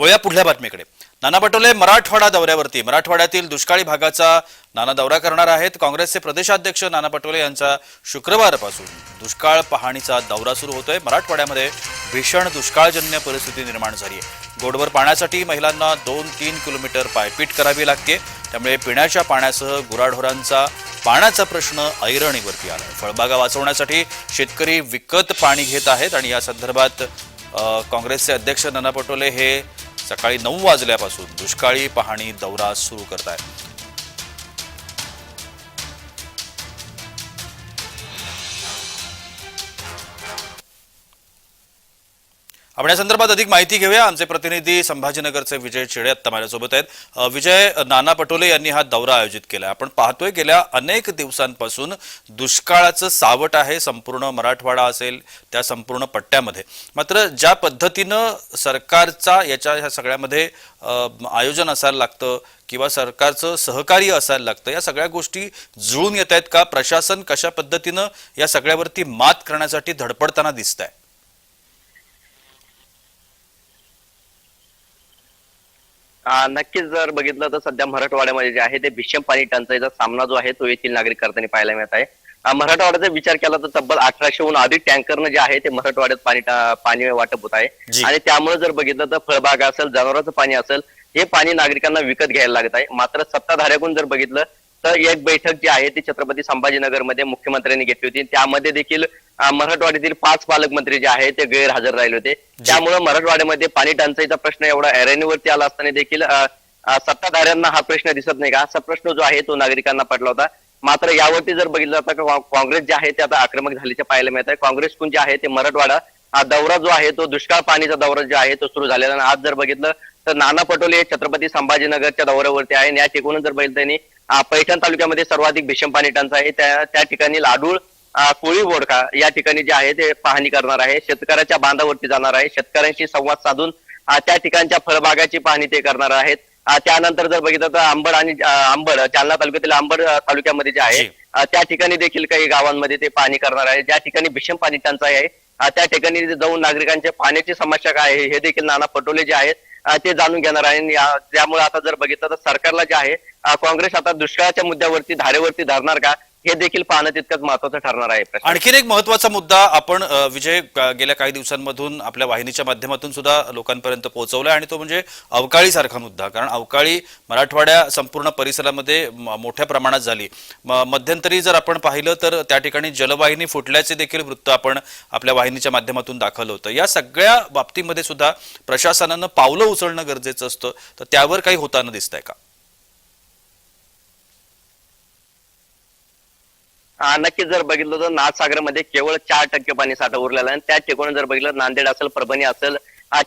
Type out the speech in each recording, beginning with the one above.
वळूया पुढल्या बातमीकडे. नाना पटोले मराठवाडा दौऱ्यावरती. मराठवाड्यातील दुष्काळी भागाचा नाना दौरा करणार आहेत. काँग्रेसचे प्रदेशाध्यक्ष नाना पटोले यांचा शुक्रवारपासून दुष्काळ पाहणीचा दौरा सुरू होतोय. मराठवाड्यामध्ये भीषण दुष्काळजन्य परिस्थिती निर्माण झाली आहे. गोडवर पाण्यासाठी महिलांना दोन तीन किलोमीटर पायपीट करावी लागते. त्यामुळे पिण्याच्या पाण्यासह गुराढोरांचा पाण्याचा प्रश्न ऐरणीवरती आला फळबागा वाचवण्यासाठी शेतकरी विकत पाणी घेत आहेत आणि या संदर्भात काँग्रेसचे अध्यक्ष नाना पटोले हे सकाळी नऊ वाजल्यापासून दुष्काळी पाहणी दौरा सुरू करत आहेत आपण या संदर्भात अधिक माहिती घेऊया. आमचे प्रतिनिधी संभाजीनगरचे विजय चेडे आत्ता माझ्यासोबत आहेत. विजय नाना पटोले यांनी हा दौरा आयोजित केला आपण पाहतोय गेल्या अनेक दिवसांपासून दुष्काळाचं सावट आहे. संपूर्ण मराठवाडा असेल त्या संपूर्ण पट्ट्यामध्ये. मात्र ज्या पद्धतीनं सरकारचा याच्या ह्या सगळ्यामध्ये आयोजन असायला लागतं किंवा सरकारचं सहकार्य असायला लागतं या सगळ्या गोष्टी जुळून येत आहेत का? प्रशासन कशा पद्धतीनं या सगळ्यावरती मात करण्यासाठी धडपडताना दिसत आहे नक्कीच जर बघितलं तर सध्या मराठवाड्यामध्ये जे आहे ते भीषण पाणी टंचाईचा सामना जो आहे तो येथील नागरिक करताना पाहायला मिळत आहे. मराठवाड्याचा विचार केला तर तब्बल अठराशेहून अधिक टँकरनं जे आहे ते मराठवाड्यात पाणी पाणी वाटप होत आहे. आणि त्यामुळे जर बघितलं तर फळबाग असेल जनावरांचं पाणी असेल हे पाणी नागरिकांना विकत घ्यायला लागत आहे. मात्र सत्ताधाऱ्याकडून जर बघितलं तर एक बैठक जी आहे ती छत्रपती संभाजीनगरमध्ये मुख्यमंत्र्यांनी घेतली होती. त्यामध्ये देखील मराठवाड्यातील पाच पालकमंत्री जे आहे ते गैरहजर राहिले होते. त्यामुळे मराठवाड्यामध्ये पाणी टंचाईचा प्रश्न एवढा ऐरणीवरती आला असताना देखील सत्ताधाऱ्यांना हा प्रश्न दिसत नाही का? असा प्रश्न जो आहे तो नागरिकांना पडला होता. मात्र यावरती जर बघितलं जातं काँग्रेस जे आहे ते आता आक्रमक झाल्याचे पाहायला मिळत आहे. काँग्रेसकडून जे आहे ते मराठवाडा हा दौरा जो आहे तो दुष्काळ पाणीचा दौरा जो आहे तो सुरू झालेला आज जर बघितलं तर नाना पटोले छत्रपती संभाजीनगरच्या दौऱ्यावरती आहे. आणि या ठिकाणून जर बघितलं त्यांनी पैठण तालुक्यामध्ये सर्वाधिक भीषण पाणी टंचाई आहे. त्या त्या ठिकाणी लाडूळ कोळी बोडका या ठिकाणी जे आहे ते पाहणी करणार आहे. शेतकऱ्याच्या बांधावरती जाणार आहे. शेतकऱ्यांशी संवाद साधून त्या ठिकाणच्या फळबागाची पाहणी ते करणार आहेत. त्यानंतर जर बघितलं तर अंबड आणि अ, अंबड जालना तालुक्यातील अंबड अ, तालुक्यामध्ये जे आहे त्या ठिकाणी देखील काही गावांमध्ये ते पाहणी करणार आहे. ज्या ठिकाणी भीषण पाणी टंचाई आहे त्या ठिकाणी जाऊन नागरिकांच्या पाण्याची समस्या काय आहे हे देखील नाना पटोले जे आहेत ते जाणून घेणार आहे. आणि त्यामुळे आता जर बघितलं तर सरकारला जे आहे काँग्रेस आता दुष्काळाच्या मुद्द्यावरती धारेवरती धरणार का? हे देखील पाहणं तितकंच महत्वाचं ठरणार आहे आणखीन एक महत्त्वाचा मुद्दा आपण विजय गेल्या काही दिवसांमधून आपल्या वाहिनीच्या माध्यमातून सुद्धा लोकांपर्यंत पोहोचवलाय आणि तो म्हणजे अवकाळी सारखा मुद्दा. कारण अवकाळी मराठवाड्या संपूर्ण परिसरामध्ये मोठ्या प्रमाणात झाली. मध्यंतरी जर आपण पाहिलं तर त्या ठिकाणी जलवाहिनी फुटल्याचे देखील वृत्त आपण आपल्या वाहिनीच्या माध्यमातून दाखवलं होतं. या सगळ्या बाबतीमध्ये सुद्धा प्रशासनानं पावलं उचलणं गरजेचं असतं. तर त्यावर काही होताना दिसतंय का? नक्कीच जर बघितलं तर नाथसागरमध्ये केवळ चार टक्के पाणी साठा उरलेला आहे. आणि त्या ठिकाणी जर बघितलं नांदेड असेल परभणी असेल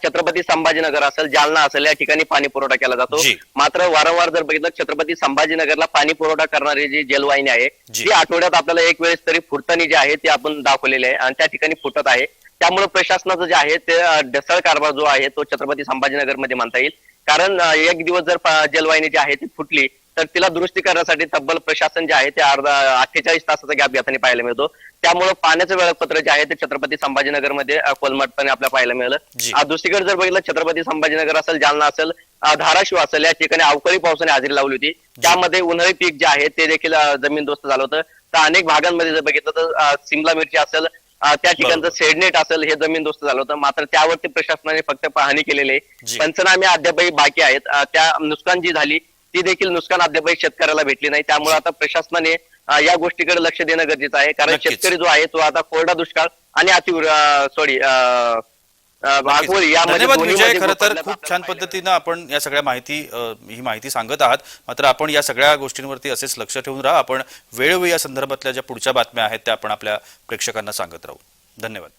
छत्रपती संभाजीनगर असेल जालना असेल या ठिकाणी पाणी पुरवठा केला जातो. मात्र वारंवार जर बघितलं छत्रपती संभाजीनगरला पाणी पुरवठा करणारी जी जलवाहिनी आहे. ती आठवड्यात आपल्याला एक वेळेस तरी फुटतानी जी आहे ती आपण दाखवलेली आहे. आणि त्या ठिकाणी फुटत आहे. त्यामुळे प्रशासनाचं जे आहे ते ढसाळ कारभार जो आहे तो छत्रपती संभाजीनगरमध्ये म्हणता येईल. कारण एक दिवस जर जलवाहिनी जी आहे ती फुटली तर तिला दुरुस्ती करण्यासाठी तब्बल प्रशासन जे आहे ते अर्धा अठ्ठेचाळीस तासाचा गॅप घेताना पाहायला मिळतो. त्यामुळे पाण्याचं वेळापत्र जे आहे ते छत्रपती संभाजीनगरमध्ये कोलमटपणे आपल्याला पाहायला मिळालं. दुसरीकडे जर बघितलं छत्रपती संभाजीनगर असेल जालना असेल धाराशिव असेल या ठिकाणी अवकाळी पावसाने हजेरी लावली होती. त्यामध्ये उन्हाळी पीक जे आहे ते देखील अ, जमीनदोस्त झालं होतं. तर अनेक भागांमध्ये जर बघितलं तर सिमला मिरची असेल त्या ठिकाणचं. सेडनेट असेल हे जमीनदोस्त झालं होतं. मात्र त्यावरती प्रशासनाने फक्त पाहणी केलेली आहे. पंचनामे अद्यापही बाकी आहेत. त्या नुकसान जी झाली ती देखील नुकसान अद्यापही शेतकऱ्याला भेटली नाही. त्यामुळे आता प्रशासनाने या गोष्टीकडे लक्ष देणं गरजेचं आहे. कारण. शेतकरी जो आहे तो आता कोरडा दुष्काळ आणि अति सॉरी धन्यवाद विजय. खरं तर खूप छान पद्धतीनं आपण या सगळ्या माहिती ही माहिती सांगत आहात. मात्र आपण या सगळ्या गोष्टींवरती असेच लक्ष ठेवून राहा. आपण वेळोवेळी या संदर्भातल्या ज्या पुढच्या बातम्या आहेत त्या आपण आपल्या प्रेक्षकांना सांगत राहू. धन्यवाद.